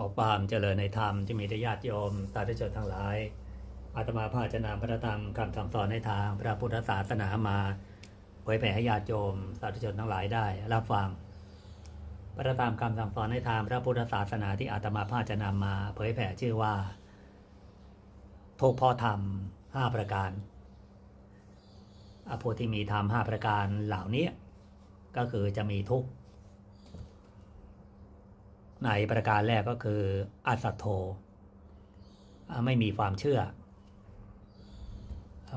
ขอความเจริญในธรรมที่มีได้ญาติโยมสาธุชนทั้งหลาย อาตมาภาจะนำพระธรรมคำสั่งสอนในทางพระพุทธศาสนามาเผยแผ่ให้ญาติโยมสาธุชนทั้งหลายได้ รับฟัง พระธรรมคำสั่งสอนในทางพระพุทธศาสนาที่อาตมาภาจะนำมาเผยแผ่ชื่อว่าทุกข์พอธรรมห้าประการอโพธิมีธรรมห้าประการเหล่านี้ก็คือจะมีทุกข์ ในประการแรกก็คืออัสัตโธไม่มีความเชื่อ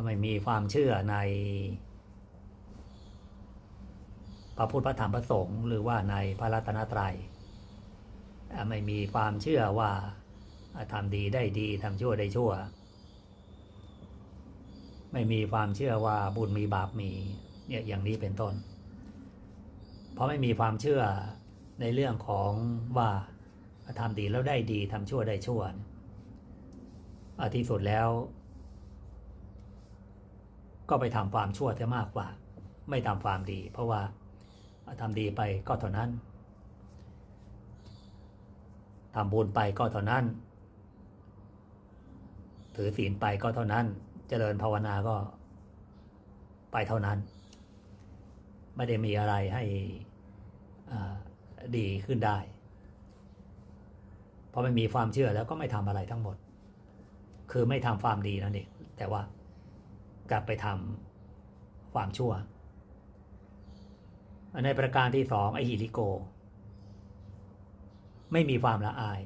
ไม่มีความเชื่อใน พระพุทธพระธรรมพระสงฆ์หรือว่าในพระรัตนตรัยไม่มีความเชื่อว่าอ่าทำดีได้ดีทำชั่วได้ชั่ว ไม่มีความเชื่อว่าบุญมีบาปมีเนี่ยอย่างนี้เป็นต้น เพราะไม่มีความเชื่อ ในเรื่องของว่าทำดีแล้วได้ดีทำชั่วได้ชั่วอะที่สุดแล้ว ก็ไปทำความชั่วจะมากกว่า ไม่ทำความดี เพราะว่าทำดีไปก็เท่านั้นทำบุญไปก็เท่านั้น ถือศีลไปก็เท่านั้น เจริญภาวนาก็ไปเท่านั้น ไม่ได้มีอะไรให้อ่า ดีขึ้นได้ เพราะไม่มีความเชื่อแล้วก็ไม่ทำอะไรทั้งหมด คือไม่ทำความดีนั่นเองแต่ว่ากลับไปทำความชั่ว ในประการที่สองไอฮิริโก ไม่มีความละอาย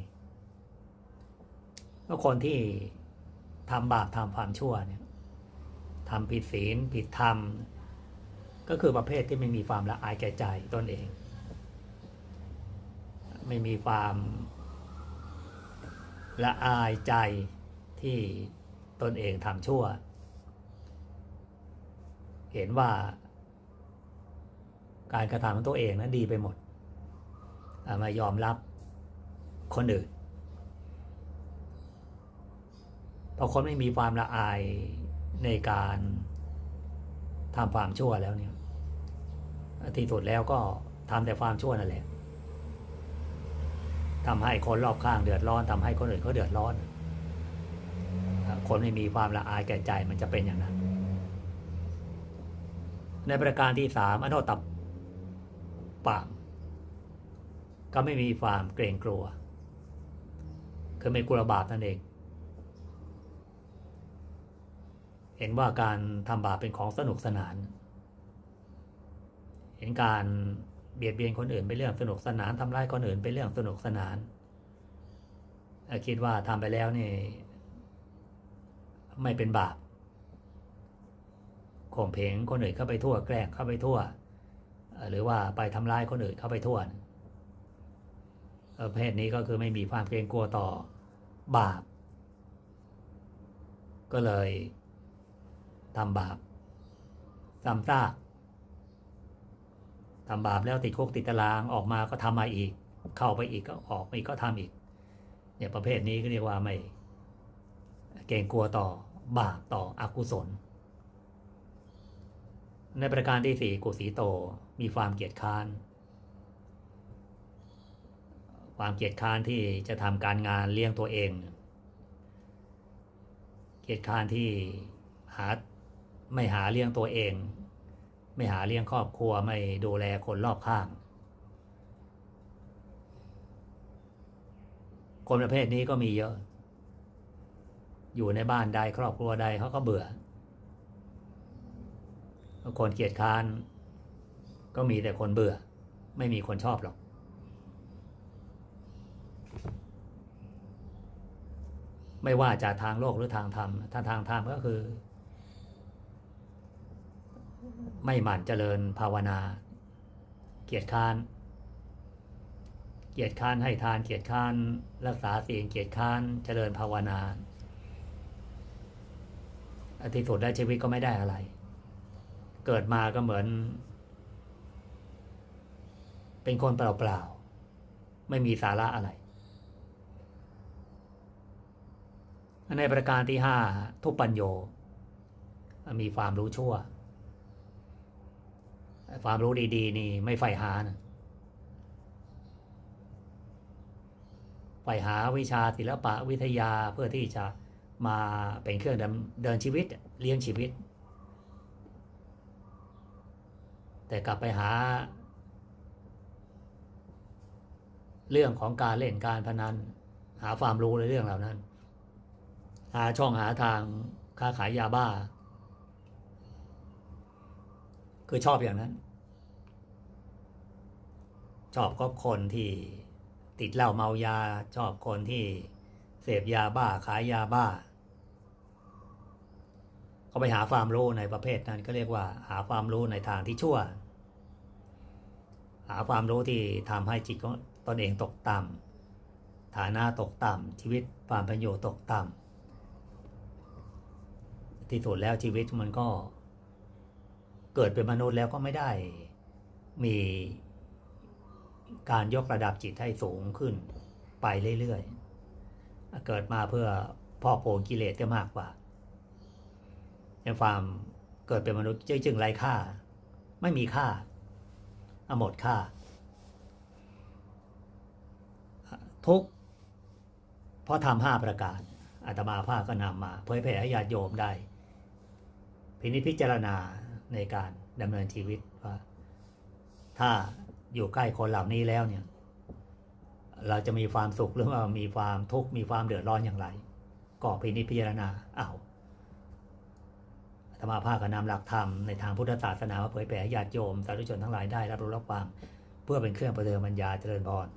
ก็คนที่ทำบาปทำความชั่วเนี่ยทำผิดศีลผิดธรรม ก็คือประเภทที่ไม่มีความละอายแก่ใจตนเอง ไม่มีความละอายใจที่ตนเองทำชั่ว เห็นว่า การกระทำของตัวเองนั้นดีไปหมดามายอมรับคนอื่นพอคนไม่มีความละอายในการทำความชั่วแล้วเนี่ยที่สุดแล้วก็ทำแต่ความชั่วนั่นแหละ ทำให้คนรอบข้างเดือดร้อนทำให้คนอื่นเขาเดือดร้อน คนไม่มีความละอายแก่ใจมันจะเป็นอย่างนั้น ในประการที่สามอโนตับปามก็ไม่มีความเกรงกลัว คือไม่กลัวบาปนั่นเอง เห็นว่าการทำบาปเป็นของสนุกสนาน เห็นการ เบียดเบียนคนอื่นเป็นเรื่องสนุกสนานทำร้ายคนอื่นเป็นเรื่องสนุกสนานคิดว่าทำไปแล้วนี่ ไม่เป็นบาปข่มเพงคนอื่นเข้าไปทั่ว แกล้งเข้าไปทั่ว หรือว่าไปทำร้ายคนอื่นเข้าไปทั่วเอ่อประเภทนี้ก็คือไม่มีความเกรงกลัวต่อบาป ก็เลยทำบาปซ้ำซาก ทำบาปแล้วติดคุกติดตารางออกมาก็ทำมาอีก เข้าไปอีกก็ออกไปอีกก็ทำอีกเนี่ยประเภทนี้ก็เรียกว่าไม่เกรงกลัวต่อบาปต่ออกุศล ในประการที่สี่กุสีโตมีความเกียจค้าน ความเกียจค้านที่จะทำการงานเลี้ยงตัวเอง เกียจค้านที่หาไม่หาเลี้ยงตัวเอง ไม่หาเลี้ยงครอบครัวไม่ดูแลคนรอบข้าง คนประเภทนี้ก็มีเยอะ อยู่ในบ้านใดครอบครัวใดเขาก็เบื่อ คนเกียจค้าน ก็มีแต่คนเบื่อ ไม่มีคนชอบหรอกไม่ว่าจะทางโลกหรือทางธรรม ถ้าทางธรรมก็คือ ไม่หมั่นเจริญภาวนา เกียรติค้าน เกียรติค้านให้ทาน เกียรติค้าน รักษาศีลเกียรติค้านเจริญภาวนาอันที่สุดได้ชีวิตก็ไม่ได้อะไร เกิดมาก็เหมือน เป็นคนเปล่าๆ ไม่มีสาระอะไร ในประการที่ห้าทุปปัญโย มีความรู้ชั่ว ความรู้ดี ๆ นี่ไม่ใฝ่หานะไปหาวิชาศิลปะวิทยาเพื่อที่จะมาเป็นเครื่องเดินชีวิตเลี้ยงชีวิต แต่กลับไปหา เรื่องของการเล่นการพนัน หาความรู้ในเรื่องเหล่านั้น หาช่องหาทางค้าขายยาบ้า คือชอบอย่างนั้น ชอบก็คนที่ติดเหล้าเมายา ชอบคนที่เสพยาบ้าขายยาบ้าก็ไปหาความรู้ในประเภทนั้นก็เรียกว่า หาความรู้ในทางที่ชั่ว หาความรู้ที่ทำให้จิตของตนเองตกต่ำฐานะตกต่ำชีวิตความเป็นอยู่ตกต่ำที่สุดแล้วชีวิตมันก็ เกิดเป็นมนุษย์แล้วก็ไม่ได้มีการยกระดับจิตให้สูงขึ้นไปเรื่อยๆ เกิดมาเพื่อพอกโผกิเลสก็มากกว่าในความเกิดเป็นมนุษย์จึงไร้ค่า ไม่มีค่าหมดค่า ทุกเพราะทำห้าประการอาตมาภาคก็นำมา เผยแผ่ให้ญาติโยมได้ พินิจพิจารณา ในการดำเนินชีวิตว่า ถ้าอยู่ใกล้คนเหล่านี้แล้วเนี่ย เราจะมีความสุขหรือว่ามีความทุกข์มีความเดือดร้อนอย่างไรก็พินิจพิจารณาเอาวอาตมาภาคก็นำหลักธรรมในทางพุทธศาสนามาเผยแผ่ให้ญาติโยมสาธุชนทั้งหลายได้รับรู้รับฟังเพื่อเป็นเครื่องประเดิมปัญญาเจริญพร